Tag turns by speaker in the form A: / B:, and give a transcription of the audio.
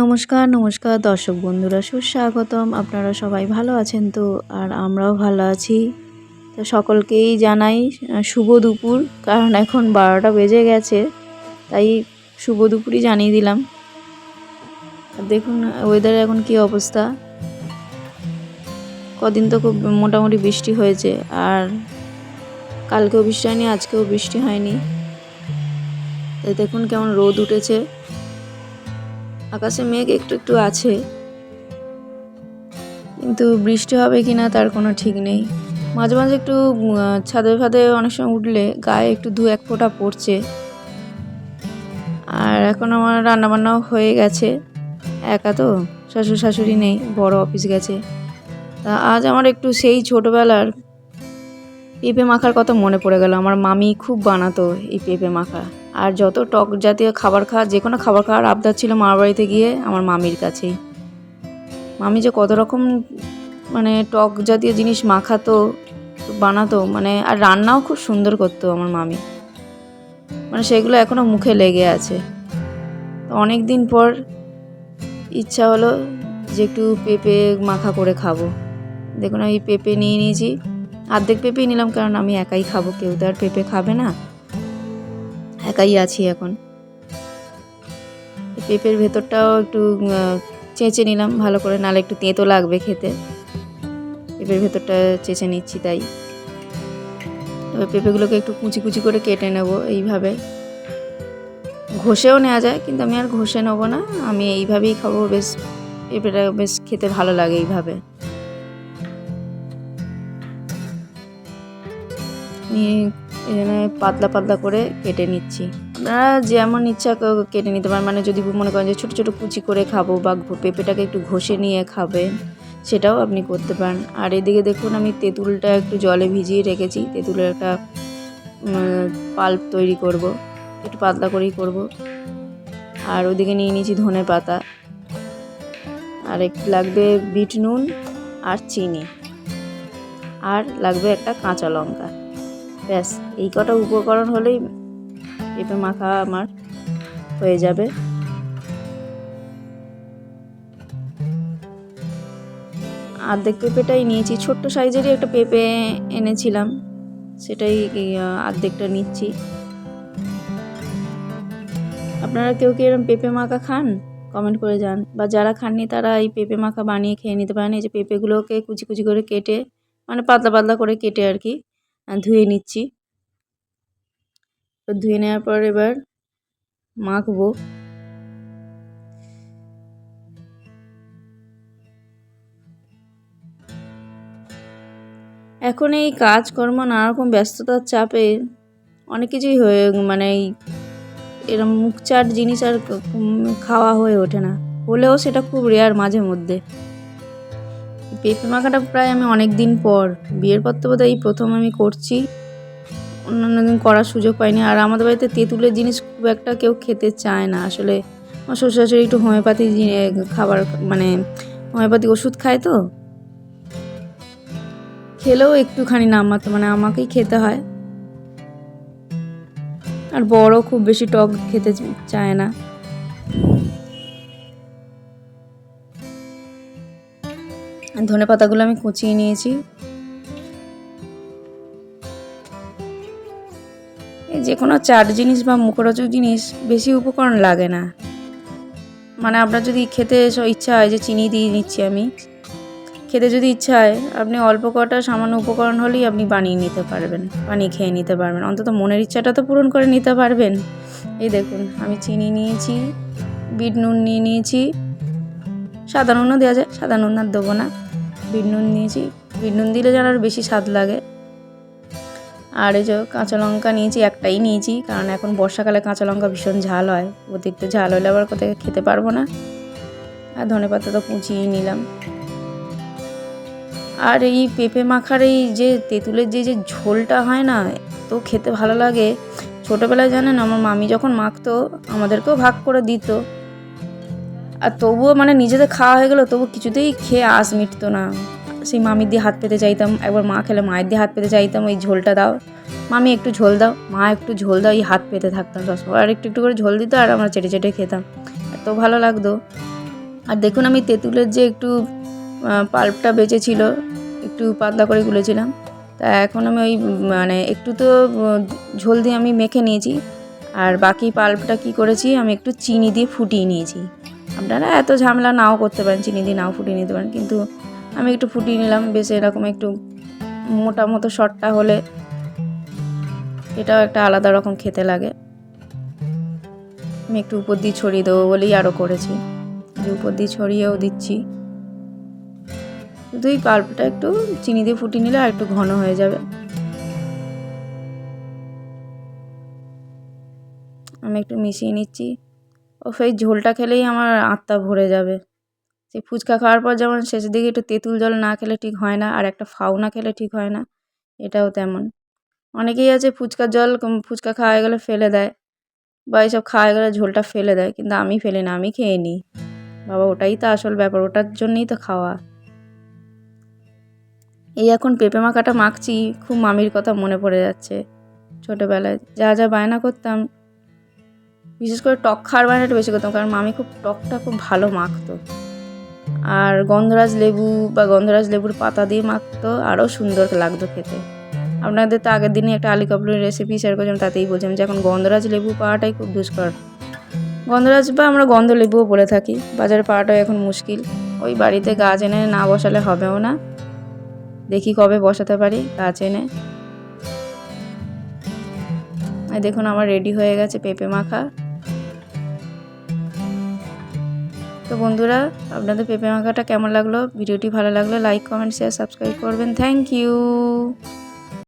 A: নমস্কার নমস্কার দর্শক বন্ধুরা, সুস্বাগতম। আপনারা সবাই ভালো আছেন তো? আর আমরাও ভালো আছি। তো সকলকেই জানাই শুভ দুপুর। কারণ এখন বারোটা বেজে গেছে, তাই শুভ দুপুরই জানিয়ে দিলাম। দেখুন ওয়েদার এখন কি অবস্থা। কদিন তো খুব মোটামুটি বৃষ্টি হয়েছে, আর কালকেও বৃষ্টি হয়নি, আজকেও বৃষ্টি হয়নি। তাই দেখুন কেমন রোদ উঠেছে। আকাশে মেঘ একটু একটু আছে। কিন্তু বৃষ্টি হবে কি না তার কোনো ঠিক নেই। মাঝে মাঝে একটু ছাদে ফাদে অনেক সময় উঠলে গায়ে একটু দু এক ফোঁটা পড়ছে। আর এখন আমার রান্নাবান্নাও হয়ে গেছে। একা তো শ্বশুর শাশুড়ি নেই, বড় অফিস গেছে। তা আজ আমার একটু সেই ছোটোবেলার পেঁপে মাখার কথা মনে পড়ে গেল। আমার মামি খুব বানাতো এই পেঁপে মাখা। আর যত টক জাতীয় খাবার খাওয়া যে কোনো খাবার খাওয়ার আবদার ছিল মার বাড়িতে গিয়ে আমার মামির কাছেই। মামি যে কত রকম মানে টক জাতীয় জিনিস মাখাতো, বানাতো মানে আর রান্নাও খুব সুন্দর করতো আমার মামি। মানে সেগুলো এখনও মুখে লেগে আছে। অনেক দিন পর ইচ্ছা হলো যে একটু পেঁপে মাখা করে খাব। দেখুন আমি পেঁপে নিয়ে নিয়েছি। অর্ধেক পেঁপেই নিলাম, কারণ আমি একাই খাব, কেউ তো আর পেঁপে খাবে না। একাই আছি এখন। পেঁপের ভেতরটাও একটু চেঁচে নিলাম, ভালো করে, নালে একটু তেঁতো লাগবে খেতে। পেঁপের ভেতরটা চেঁচে নিচ্ছি তাই। এবার পেঁপেগুলোকে একটু কুচি কুচি করে কেটে নেব এইভাবে। ঘষেও নেওয়া যায়, কিন্তু আমি আর ঘষে নেব না। আমি এইভাবেই খাব, বেশ, পেঁপেটা বেশ খেতে ভালো লাগে এইভাবে। নিয়ে এখানে পাতলা পাতলা করে কেটে নিচ্ছি। আপনারা যেমন ইচ্ছা কেটে নিতে পারেন। মানে যদি মনে করেন যে ছোটো ছোটো কুচি করে খাব বা পেঁপেটাকে একটু ঘষে নিয়ে খাবেন, সেটাও আপনি করতে পারেন। আর এদিকে দেখুন আমি তেঁতুলটা একটু জলে ভিজিয়ে রেখেছি। তেঁতুলের একটা পাল্প তৈরি করব। একটু পাতলা করেই করব। আর ওদিকে নিয়ে নিয়েছি ধনে পাতা। আর একটু লাগবে বিট নুন আর চিনি। আর লাগবে একটা কাঁচা লঙ্কা। ব্যাস, এই কটা উপকরণ হলেই পেঁপে মাখা আমার হয়ে যাবে। অর্ধেক পেঁপেটাই নিয়েছি, ছোট্ট সাইজেরই একটা পেঁপে এনেছিলাম, সেটাই অর্ধেকটা নিচ্ছি। আপনারা কেউ কি এরকম পেঁপে মাখা খান? কমেন্ট করে যান বা যারা খাননি, তারা এই পেঁপে মাখা বানিয়ে খেয়ে নিতে পারেন। এই যে পেঁপেগুলোকে কুচি কুচি করে কেটে মানে পাতলা পাতলা করে কেটে আর কি। ধুয়ে নিচ্ছি। তো ধুয়ে নেওয়ার পর এবার মাখবো। এখন এই কাজকর্ম নানারকম ব্যস্ততার চাপে অনেক কিছুই হয়ে মানে এরম মুখচাট জিনিস আর খাওয়া হয়ে ওঠে না। হলেও সেটা খুব রেয়ার মাঝে মধ্যে। পেঁপে মাখাটা প্রায় আমি অনেক দিন পর। বিয়ের পর তো বোধহয় এই প্রথম আমি করছি। অন্যান্য দিন করার সুযোগ পাইনি। আর আমাদের বাড়িতে তেঁতুলের জিনিস খুব একটা কেউ খেতে চায় না। আসলে আমার শ্বশুর শাশুড়ি একটু হোমিওপ্যাথি খাবার মানে হোমিওপ্যাথি ওষুধ খায় তো। খেলেও একটুখানি নামাতো মানে আমাকেই খেতে হয়। আর বড় খুব বেশি টক খেতে চায় না। ধনে পাতাগুলো আমি কুচিয়ে নিয়েছি। এই যে কোনো চাট জিনিস বা মুখরোচক জিনিস বেশি উপকরণ লাগে না। মানে আপনার যদি খেতে ইচ্ছা হয় যে চিনি দিয়ে নিচ্ছি আমি, খেতে যদি ইচ্ছা হয়, আপনি অল্প কটা সামান্য উপকরণ হলেই আপনি বানিয়ে নিতে পারবেন, বানিয়ে খেয়ে নিতে পারবেন। অন্তত মনের ইচ্ছাটা তো পূরণ করে নিতে পারবেন। এই দেখুন, আমি চিনি নিয়েছি, বিট নুন নিয়ে নিয়েছি। সাদা নুনও দেওয়া যায়, সাদা নুন আর দেবো না। বিট নিয়েছি। বিট দিলে যেন আর বেশি স্বাদ লাগে। আর এই যে কাঁচা লঙ্কা নিয়েছি, একটাই নিয়েছি, কারণ এখন বর্ষাকালে কাঁচা লঙ্কা ভীষণ ঝাল হয়। অতিরিক্ত ঝাল হলে আবার কোথায় খেতে পারব না। আর ধনে পাতা তো কুচিয়েই নিলাম। আর এই পেঁপে মাখার এই যে তেঁতুলের যে যে ঝোলটা হয় না, তো খেতে ভালো লাগে। ছোটোবেলায় জানেন, আমার মামি যখন মাখতো, আমাদেরকেও ভাগ করে দিত। আর তবুও মানে নিজেদের খাওয়া হয়ে গেলো, তবু কিছুতেই খেয়ে আস মিটতো না। সেই মামির দিয়ে হাত পেতে চাইতাম, একবার মা খেলে মায়ের দিয়ে হাত পেতে চাইতাম ওই ঝোলটা দাও। মামি, একটু ঝোল দাও। মা, একটু ঝোল দাও, এই হাত পেতে থাকতাম সবসময়। আর একটু একটু করে ঝোল দিত আর আমরা চেটে চেটে খেতাম। এত ভালো লাগতো। আর দেখুন, আমি তেঁতুলের যে একটু পাল্পটা বেঁচেছিল, একটু পাতলা করে গুলেছিলাম, তা এখন আমি ওই মানে একটু তো ঝোল দিয়ে আমি মেখে নিয়েছি। আর বাকি পাল্পটা কি করেছি, আমি একটু চিনি দিয়ে ফুটিয়ে নিয়েছি। আপনারা এত ঝামেলা নাও করতে পারেন, চিনি দিয়ে নাও ফুটিয়ে নিতে পারেন, কিন্তু আমি একটু ফুটিয়ে নিলাম, বেশ এরকম একটু মোটা মতো শটটা হলে এটাও একটা আলাদা রকম খেতে লাগে। আমি একটু উপর দিয়ে ছড়িয়ে দেবো বলেই আরও করেছি। যে উপর দিয়ে ছড়িয়েও দিচ্ছি। শুধু এই পাল্পটা একটু চিনি দিয়ে ফুটিয়ে নিলে আর একটু ঘন হয়ে যাবে। আমি একটু মিশিয়ে নিচ্ছি। ও সেই ঝোলটা খেলেই আমার আত্মা ভরে যাবে। সেই ফুচকা খাওয়ার পর যেমন শেষের দিকে একটু তেঁতুল জল না খেলে ঠিক হয় না, আর একটা ফাউ না খেলে ঠিক হয় না, এটাও তেমন। অনেকেই আছে ফুচকার জল ফুচকা খাওয়া গেলে ফেলে দেয় বা এইসব খাওয়া গেলে ঝোলটা ফেলে দেয়, কিন্তু আমি ফেলি না, আমি খেয়ে নিই। বাবা, ওটাই তো আসল ব্যাপার, ওটার জন্যই তো খাওয়া। এই এখন পেঁপে মাখাটা মাখছি, খুব মামির কথা মনে পড়ে যাচ্ছে। ছোটোবেলায় যা যা বায়না করতাম বিশেষ করে টক খাওয়ার বায়নাটা বেশি করতাম, কারণ মামি খুব, টকটা খুব ভালো মাখতো। আর গন্ধরাজ লেবু বা গন্ধরাজ লেবুর পাতা দিয়ে মাখতো, আরও সুন্দর লাগতো খেতে। আপনাদের তো আগের দিনই একটা আলি রেসিপি শেয়ার করেছিলাম, তাতেই বলছিলাম যে এখন গন্ধরাজ লেবু পাওয়াটাই খুব দুষ্কর। গন্ধরাজ বা আমরা গন্ধ লেবুও বলে থাকি, বাজারে পাওয়াটাও এখন মুশকিল। ওই বাড়িতে গাছ এনে না বসালে হবেও না। দেখি কবে বসাতে পারি, গাছ এনে। দেখুন, আমার রেডি হয়ে গেছে পেঁপে মাখা। তো বন্ধুরা, আপনাদের পেঁপে মাখাটা কেমন লাগল? ভিডিওটি ভালো লাগল লাইক কমেন্ট শেয়ার সাবস্ক্রাইব করবেন। Thank you